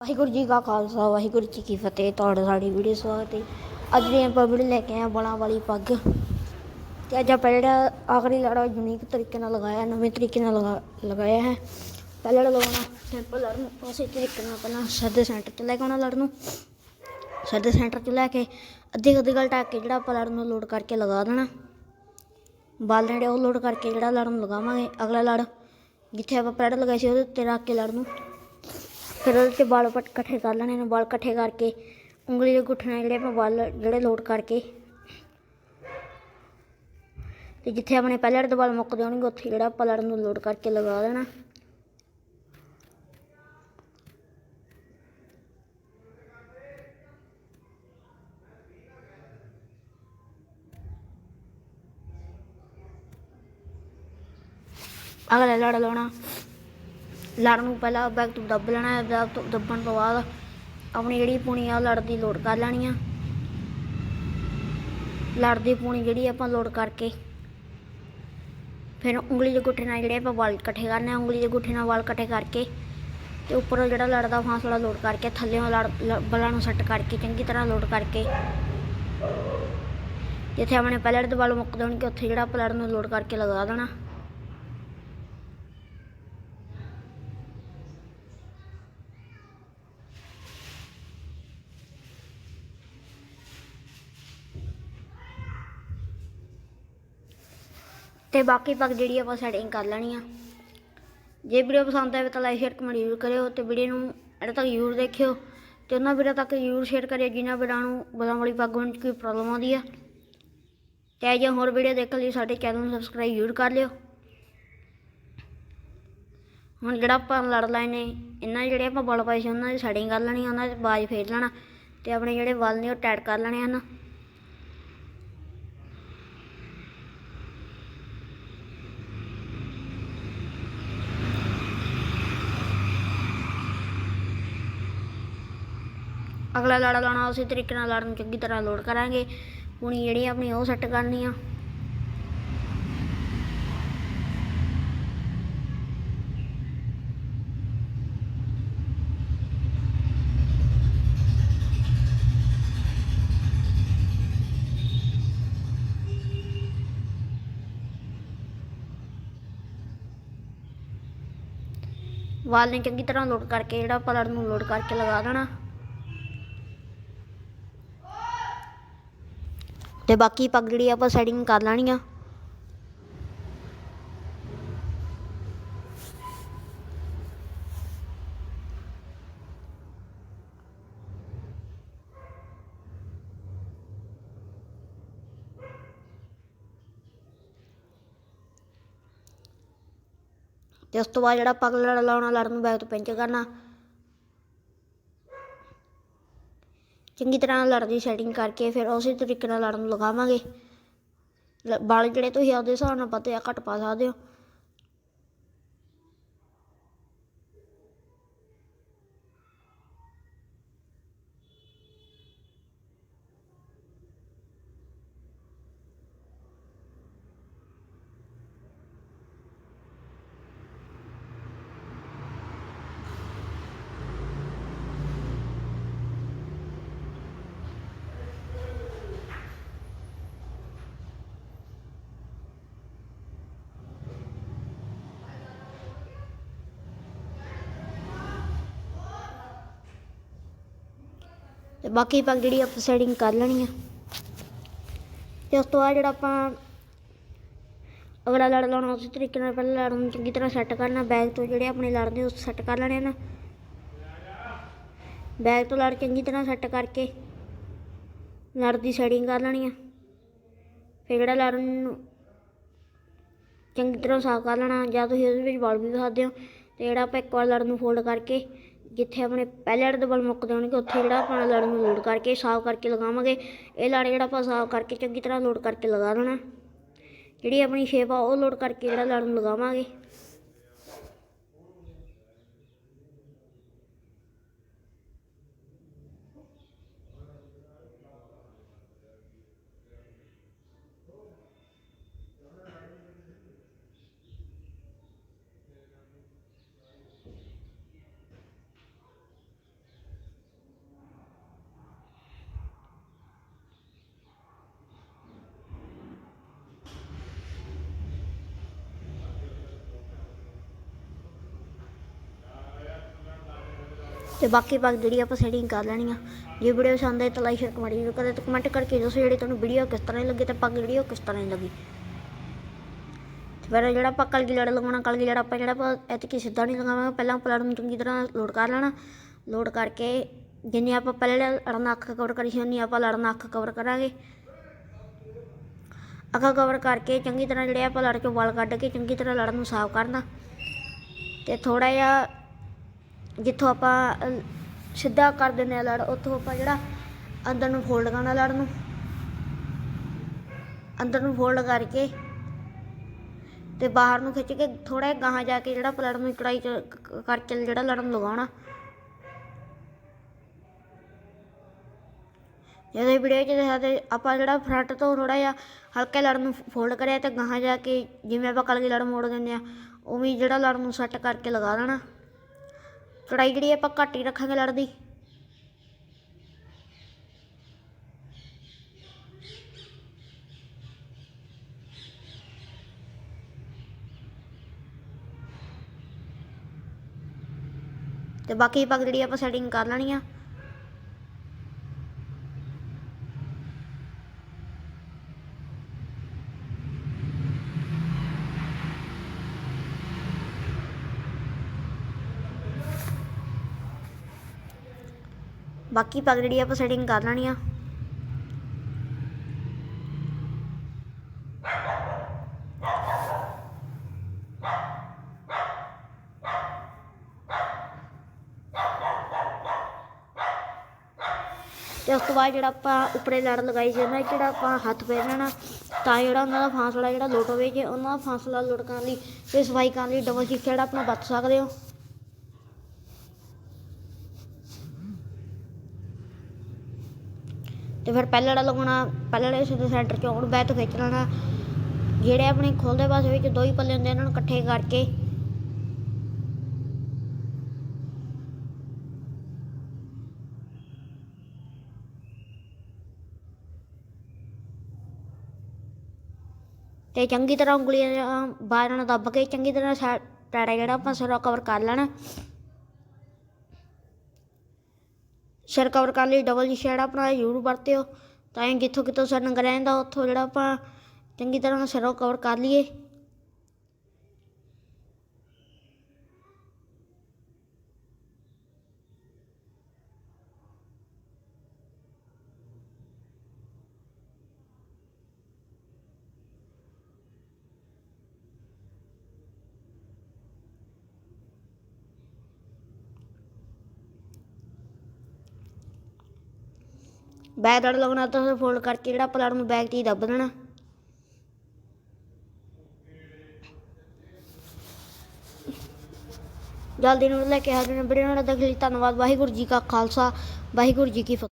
ਵਾਹਿਗੁਰੂ ਜੀ ਕਾ ਖਾਲਸਾ, ਵਾਹਿਗੁਰੂ ਜੀ ਕੀ ਫਤਿਹ। ਤੁਹਾਡਾ ਸਾਡੀ ਵੀਡੀਓ ਸਵਾਗਤ ਹੈ। ਅੱਜ ਦੀ ਆਪਾਂ ਵੀਡੀਓ ਲੈ ਕੇ ਆਏ ਹਾਂ ਬਲਾਂ ਵਾਲੀ ਪੱਗ। ਤੇ ਅੱਜ ਆਪਾਂ ਜਿਹੜਾ ਆਖਰੀ ਲੜਾ ਯੂਨੀਕ ਤਰੀਕੇ ਨਾਲ ਲਗਾਇਆ, ਨਵੇਂ ਤਰੀਕੇ ਨਾਲ ਲਗਾ, ਲਗਾਇਆ ਹੈ। ਪਹਿਲਾਂ ਲਗਾਉਣਾ ਸਿੰਪਲ ਲੜ ਨੂੰ। ਉਸੇ ਤਰੀਕੇ ਨਾਲ ਪਹਿਲਾਂ ਸਿੱਧੇ ਸੈਂਟਰ 'ਚ ਲੈ ਕੇ ਆਉਣਾ ਲੜ ਨੂੰ। ਸਿੱਧੇ ਸੈਂਟਰ 'ਚ ਲੈ ਕੇ ਅੱਧੀ ਅੱਧੀ ਗਲ ਟਾਕ ਕੇ ਜਿਹੜਾ ਆਪਾਂ ਲੜ ਨੂੰ ਲੋਡ ਕਰਕੇ ਲਗਾ ਦੇਣਾ। ਬਾਲ ਜਿਹੜੇ ਉਹ ਲੋਡ ਕਰਕੇ ਜਿਹੜਾ ਲੜ ਨੂੰ ਲਗਾਵਾਂਗੇ। ਅਗਲਾ ਲੜ, ਜਿੱਥੇ ਆਪਾਂ ਪੈਡ ਲਗਾਏ ਸੀ ਉਹਦੇ ਉੱਤੇ ਰੱਖ ਕੇ ਲੜ ਨੂੰ। ਫਿਰ ਉਹਦੇ 'ਚ ਵਾਲ ਪਟ ਇਕੱਠੇ ਕਰ ਲੈਣੇ ਨੇ ਵਾਲ ਇਕੱਠੇ ਕਰਕੇ, ਉਂਗਲੀ ਦੇ ਗੁੱਠਣੇ ਜਿਹੜੇ ਆਪਾਂ ਵਾਲ ਜਿਹੜੇ ਲੋਡ ਕਰਕੇ। ਤੇ ਜਿੱਥੇ ਆਪਣੇ ਪਹਿਲੇ ਦੇ ਵਾਲ ਮੁੱਕਦੇ ਹੋਣਗੇ, ਉੱਥੇ ਜਿਹੜਾ ਆਪਾਂ ਲੜ ਨੂੰ ਲੋਡ ਕਰਕੇ ਲਗਾ ਦੇਣਾ। ਅਗਲਾ ਲੜ ਲਾਉਣਾ। ਲੜ ਨੂੰ ਪਹਿਲਾਂ ਬੈਗ ਤੋਂ ਦੱਬ ਲੈਣਾ ਹੈ, ਬੈਗ ਤੋਂ ਦੱਬਣ ਤੋਂ ਬਾਅਦ ਆਪਣੀ ਜਿਹੜੀ ਪੂਣੀ ਆ, ਉਹ ਲੜ ਦੀ ਲੋਡ ਕਰ ਲੈਣੀ ਆ। ਲੜ ਦੀ ਪੂਣੀ ਜਿਹੜੀ ਆਪਾਂ ਲੋਡ ਕਰਕੇ। ਫਿਰ ਉਂਗਲੀ ਦੇ ਗੁੱਠੇ ਨਾਲ ਜਿਹੜੇ ਆਪਾਂ ਵਾਲ ਇਕੱਠੇ ਕਰਨੇ ਆ, ਉਂਗਲੀ ਦੇ ਗੁੱਠੇ ਨਾਲ ਵਾਲ ਇਕੱਠੇ ਕਰਕੇ ਤੇ ਉੱਪਰੋਂ ਜਿਹੜਾ ਲੜਦਾ ਫਾਸਲਾ ਲੋਡ ਕਰਕੇ, ਥੱਲੇੋਂ ਲੜ, ਲ- ਬਲਾਂ ਨੂੰ ਸੱਟ ਕਰਕੇ, ਚੰਗੀ ਤਰ੍ਹਾਂ ਲੋਡ ਕਰਕੇ। ਜਿੱਥੇ ਆਪਣੇ ਪਹਿਲੇ ਦੇ ਵਾਲ ਮੁੱਕਦੇ ਹੋਣਗੇ, ਉੱਥੇ ਜਿਹੜਾ ਆਪਾਂ ਲੜ ਨੂੰ ਲੋਡ ਕਰਕੇ ਲਗਾ ਦੇਣਾ। ਤੇ ਬਾਕੀ ਪੱਗ ਜਿਹੜੀ ਆਪਾਂ ਸੈਟਿੰਗ ਕਰ ਲੈਣੀ ਆ। ਜੇ ਵੀਡੀਓ ਪਸੰਦ ਆਵੇ ਤਾਂ ਲਾਈਕ ਸ਼ੇਅਰ ਕਮੈਂਟ ਜ਼ਰੂਰ ਕਰਿਓ ਤੇ ਵੀਡੀਓ ਨੂੰ ਐਡ ਤੱਕ ਜ਼ਰੂਰ ਦੇਖਿਓ ਤੇ ਉਹਨਾਂ ਵੀਡੀਓ ਤੱਕ ਜ਼ਰੂਰ ਸ਼ੇਅਰ ਕਰਿਓ ਜਿਨ੍ਹਾਂ ਵੀਰਾਂ ਨੂੰ ਬਦਾਂ ਵਾਲੀ ਪੱਗ ਹੋਣ 'ਚ ਕੋਈ ਪ੍ਰੋਬਲਮ ਆਉਂਦੀ ਆ। ਤੇ ਜੇ ਹੋਰ ਵੀਡੀਓ ਦੇਖਣ ਲਈ ਸਾਡੇ ਚੈਨਲ ਨੂੰ ਸਬਸਕ੍ਰਾਈਬ ਜ਼ਰੂਰ ਕਰ ਲਿਓ। ਹੁਣ ਜਿਹੜਾ ਆਪਾਂ ਲੜ ਲਾਏ ਨੇ ਇਹਨਾਂ ਦੇ ਜਿਹੜੇ ਆਪਾਂ ਬਲ ਪਾਏ ਸੀ, ਉਹਨਾਂ ਦੀ ਸੈਟਿੰਗ ਕਰ ਲੈਣੀ ਉਹਨਾਂ 'ਚ ਬਾਜ ਫੇਰ ਲੈਣਾ ਤੇ ਆਪਣੇ ਜਿਹੜੇ ਵੱਲ ਨੇ ਉਹ ਟੈਟ ਕਰ ਲੈਣੇ ਹਨ। ਅਗਲਾ ਲੜਾ ਲਾਉਣਾ ਉਸੇ ਤਰੀਕੇ ਨਾਲ ਲੜ ਨੂੰ ਚੰਗੀ ਤਰ੍ਹਾਂ ਲੋਡ ਕਰਾਂਗੇ। ਪੂਣੀ ਜਿਹੜੀ ਆਪਣੀ ਉਹ ਸੈੱਟ ਕਰਨੀ ਆ। ਵਾਲ ਨੇ ਚੰਗੀ ਤਰ੍ਹਾਂ ਲੋਡ ਕਰਕੇ ਜਿਹੜਾ ਆਪਾਂ ਲੜ ਨੂੰ ਲੋਡ ਕਰਕੇ ਲਗਾ ਦੇਣਾ। ਤੇ ਬਾਕੀ ਪੱਗ ਜਿਹੜੀ ਆਪਾਂ ਸੈਟਿੰਗ ਕਰ ਲੈਣੀ ਆ। ਤੇ ਉਸ ਤੋਂ ਬਾਅਦ ਜਿਹੜਾ ਪੱਗ ਲੜ ਲਾਉਣਾ ਲੜ ਨੂੰ ਬੈਕ ਤੋਂ ਪਿੰਚ ਕਰਨਾ। ਚੰਗੀ ਤਰ੍ਹਾਂ ਲੜ ਦੀ ਸੈਟਿੰਗ ਕਰਕੇ ਫਿਰ ਉਸੇ ਤਰੀਕੇ ਨਾਲ ਲੜ ਨੂੰ ਲਗਾਵਾਂਗੇ। ਲ- ਵਾਲ ਜਿਹੜੇ ਤੁਸੀਂ ਆਪਦੇ ਹਿਸਾਬ ਨਾਲ ਪਤੇ ਆ, ਘੱਟ ਪਾ ਸਕਦੇ ਹੋ। ਤੇ ਬਾਕੀ ਪੱਗ ਜਿਹੜੀ ਆਪਾਂ ਸੈਟਿੰਗ ਕਰ ਲੈਣੀ ਆ। ਤੇ ਉਸ ਤੋਂ ਬਾਅਦ ਜਿਹੜਾ ਆਪਾਂ ਅਗਲਾ ਲੜ ਲਾਉਣਾ, ਉਸੇ ਤਰੀਕੇ ਨਾਲ ਪਹਿਲਾਂ ਲੜ ਨੂੰ ਚੰਗੀ ਤਰ੍ਹਾਂ ਸੈੱਟ ਕਰਨਾ ਬੈਗ ਤੋਂ ਜਿਹੜੇ ਆਪਣੇ ਲੜਦੇ ਉਸ ਸੈੱਟ ਕਰ ਲੈਣੇ ਨਾ। ਬੈਗ ਤੋਂ ਲੜ ਚੰਗੀ ਤਰ੍ਹਾਂ ਸੈੱਟ ਕਰਕੇ ਲੜ ਦੀ ਸੈਟਿੰਗ ਕਰ ਲੈਣੀ ਆ। ਫਿਰ ਜਿਹੜਾ ਲੜ ਨੂੰ ਚੰਗੀ ਤਰ੍ਹਾਂ ਸਾਫ਼ ਕਰ ਲੈਣਾ, ਜਾਂ ਤੁਸੀਂ ਉਹਦੇ ਵਿੱਚ ਵਾਲ ਵੀ ਦਿਖਾ ਸਕਦੇ ਹੋ। ਤੇ ਜਿਹੜਾ ਆਪਾਂ ਇੱਕ ਵਾਰ ਲੜ ਨੂੰ ਫੋਲਡ ਕਰਕੇ ਜਿੱਥੇ ਆਪਣੇ ਪਹਿਲੇ ਲੜ ਦੇ ਵਾਲ ਮੁੱਕਦੇ ਹੋਣਗੇ, ਉੱਥੇ ਜਿਹੜਾ ਆਪਣਾ ਲੜ ਨੂੰ ਲੋਡ ਕਰਕੇ, ਸਾਫ਼ ਕਰਕੇ ਲਗਾਵਾਂਗੇ। ਇਹ ਲੜ ਜਿਹੜਾ ਆਪਾਂ ਸਾਫ਼ ਕਰਕੇ ਚੰਗੀ ਤਰ੍ਹਾਂ ਲੋਡ ਕਰਕੇ ਲਗਾ ਦੇਣਾ। ਜਿਹੜੀ ਆਪਣੀ ਸ਼ੇਪ ਆ, ਉਹ ਲੋਡ ਕਰਕੇ ਜਿਹੜਾ ਲੜ ਨੂੰ ਲਗਾਵਾਂਗੇ। ਤੇ ਬਾਕੀ ਪੱਗ ਜਿਹੜੀ ਆਪਾਂ ਸੈਟਿੰਗ ਕਰ ਲੈਣੀ ਆ। ਜੇ ਵੀਡੀਓ ਪਸੰਦ ਆਏ ਤਾਂ ਲਾਈਕ ਸ਼ੇਅਰ ਕਮੈਂਟ ਜ਼ਰੂਰ ਕਰੇ ਤੇ ਕਮੈਂਟ ਕਰਕੇ ਦੱਸੋ ਜਿਹੜੀ ਤੁਹਾਨੂੰ ਵੀਡੀਓ ਕਿਸ ਤਰ੍ਹਾਂ ਦੀ ਲੱਗੀ ਤੇ ਪੱਗ ਜਿਹੜੀ ਉਹ ਕਿਸ ਤਰ੍ਹਾਂ ਦੀ ਲੱਗੀ। ਤੇ ਫਿਰ ਜਿਹੜਾ ਆਪਾਂ ਕਲਗੀ ਲੜ ਲਗਾਉਣਾ ਕਲਗੀ ਲੜ ਆਪਾਂ ਜਿਹੜਾ ਆਪਾਂ ਐਤਕੀ ਸਿੱਧਾ ਨਹੀਂ ਲਗਾਵਾਂਗੇ, ਪਹਿਲਾਂ ਪਲੜ ਨੂੰ ਚੰਗੀ ਤਰ੍ਹਾਂ ਲੋਡ ਕਰ ਲੈਣਾ। ਲੋਡ ਕਰਕੇ ਜਿੰਨੀ ਆਪਾਂ ਪਹਿਲੇ ਲੜਨ ਅੱਖ ਕਵਰ ਕਰੀ ਸੀ, ਉਨੀ ਆਪਾਂ ਲੜਨ ਅੱਖ ਕਵਰ ਕਰਾਂਗੇ। ਅੱਖਾਂ ਕਵਰ ਕਰਕੇ ਚੰਗੀ ਤਰ੍ਹਾਂ ਜਿਹੜੇ ਆਪਾਂ ਲੜ ਚੋਂ ਵਾਲ ਕੱਢ ਕੇ ਚੰਗੀ ਤਰ੍ਹਾਂ ਲੜਨ ਨੂੰ ਸਾਫ਼ ਕਰਨਾ। ਤੇ ਥੋੜਾ ਜਿਹਾ ਜਿੱਥੋਂ ਆਪਾਂ ਸਿੱਧਾ ਕਰ ਦਿੰਦੇ ਆ ਲੜ, ਉੱਥੋਂ ਆਪਾਂ ਜਿਹੜਾ ਅੰਦਰ ਨੂੰ ਫੋਲਡ ਕਰਨਾ ਲੜ ਨੂੰ। ਅੰਦਰ ਨੂੰ ਫੋਲਡ ਕਰਕੇ ਤੇ ਬਾਹਰ ਨੂੰ ਖਿੱਚ ਕੇ ਥੋੜਾ ਜਿਹਾ ਗਾਹਾਂ ਜਾ ਕੇ ਜਿਹੜਾ ਆਪਾਂ ਲੜ ਨੂੰ ਕੜਾਈ ਚ ਕ- ਕਰਕੇ ਜਿਹੜਾ ਲੜਨ ਨੂੰ ਲਗਾਉਣਾ। ਜਦੋਂ ਵੀਡੀਓ ਚ ਦਿਖਾ ਆਪਾਂ ਜਿਹੜਾ ਫਰੰਟ ਤੋਂ ਥੋੜਾ ਜਿਹਾ ਹਲਕੇ ਲੜ ਨੂੰ ਫੋਲਡ ਕਰਿਆ ਤੇ ਗਾਹਾਂ ਜਾ ਕੇ ਜਿਵੇਂ ਆਪਾਂ ਕਲਗੀ ਲੜ ਮੋੜ ਦਿੰਦੇ ਆ ਉਵੇਂ ਹੀ ਜਿਹੜਾ ਲੜ ਨੂੰ ਸੈੱਟ ਕਰਕੇ ਲਗਾ ਦੇਣਾ। ਕੜਾਈ ਜਿਹੜੀ ਆਪਾਂ ਘੱਟ ਹੀ ਰੱਖਾਂਗੇ ਲੜਦੀ ਤੇ ਬਾਕੀ ਪੱਗ ਜਿਹੜੀ ਆਪਾਂ ਸੈਟਿੰਗ ਕਰ ਲੈਣੀ ਆ। ਬਾਕੀ ਪੱਗ ਜਿਹੜੀ ਆਪਾਂ ਸੈਟਿੰਗ ਕਰ ਲੈਣੀ ਆ। ਤੇ ਉਸ ਤੋਂ ਬਾਅਦ ਜਿਹੜਾ ਆਪਾਂ ਉੱਪਰੇ ਲੜ ਲਗਾਈ ਸੀ ਜਿਹੜਾ ਆਪਾਂ ਹੱਥ ਫੇਰ ਲੈਣਾ ਤਾਂ ਜਿਹੜਾ ਉਹਨਾਂ ਦਾ ਫਾਸਲਾ ਜਿਹੜਾ ਲੋਟ ਹੋਵੇ, ਜੇ ਉਹਨਾਂ ਦਾ ਫਾਸਲਾ ਲੋਟ ਕਰਨ ਲਈ ਤੇ ਸਫ਼ਾਈ ਕਰਨ ਲਈ ਡਬਲ ਚੀਕ ਜਿਹੜਾ ਆਪਣਾ ਵਰਤ ਸਕਦੇ ਹੋ। ਤੇ ਫਿਰ ਪਹਿਲਾ ਜਿਹੜਾ ਲਗਾਉਣਾ, ਪਹਿਲਾ ਜਿਹੜੇ ਸਿੱਧੇ ਸੈਂਟਰ ਚੋਂ ਉਹਨੂੰ ਬੈਕ ਤੋਂ ਖਿੱਚ ਲੈਣਾ। ਜਿਹੜੇ ਆਪਣੇ ਖੋਲਦੇ ਪਾਸੇ ਵਿੱਚ ਦੋ ਹੀ ਪੱਲੇ ਹੁੰਦੇ ਇਹਨਾਂ ਨੂੰ ਇਕੱਠੇ ਕਰਕੇ। ਤੇ ਚੰਗੀ ਤਰ੍ਹਾਂ ਉਂਗਲੀਆਂ ਬਾਹਰ ਨਾਲ ਦੱਬ ਕੇ, ਚੰਗੀ ਤਰ੍ਹਾਂ ਸਾ- ਟਾੜਾ ਜਿਹੜਾ ਆਪਾਂ ਸਾਰਾ ਕਵਰ ਕਰ ਲੈਣਾ। ਸਿਰ ਕਵਰ ਕਰਨ ਲਈ ਡਬਲ ਜੀ ਸ਼ੇਡ ਆਪਣਾ ਜ਼ਰੂਰ ਵਰਤਿਓ। ਤਾਂ ਕਿ ਜਿੱਥੋਂ ਕਿਤੋਂ ਸਿਰ ਨੰਗ ਰਹਿੰਦਾ, ਉੱਥੋਂ ਜਿਹੜਾ ਆਪਾਂ ਚੰਗੀ ਤਰ੍ਹਾਂ ਸਿਰੋਂ ਕਵਰ ਕਰ ਲਈਏ। ਬੈਕ ਦੜ ਲਗਣਾ ਤਾਂ ਫੋਲਡ ਕਰਕੇ ਜਿਹੜਾ ਪਲੜ ਨੂੰ ਬੈਕ ਤੇ ਹੀ ਦੱਬ ਦੇਣਾ। ਜਲਦੀ ਨੂੰ ਲੈ ਕੇ ਹਾਜ਼ਰ ਨੇ ਵੀਡੀਓ ਨਾਲ ਦੇਖਣ ਲਈ ਧੰਨਵਾਦ। ਵਾਹਿਗੁਰੂ ਜੀ ਕਾ ਖਾਲਸਾ। ਵਾਹਿਗੁਰੂ ਜੀ ਕੀ ਫਤਿਹ।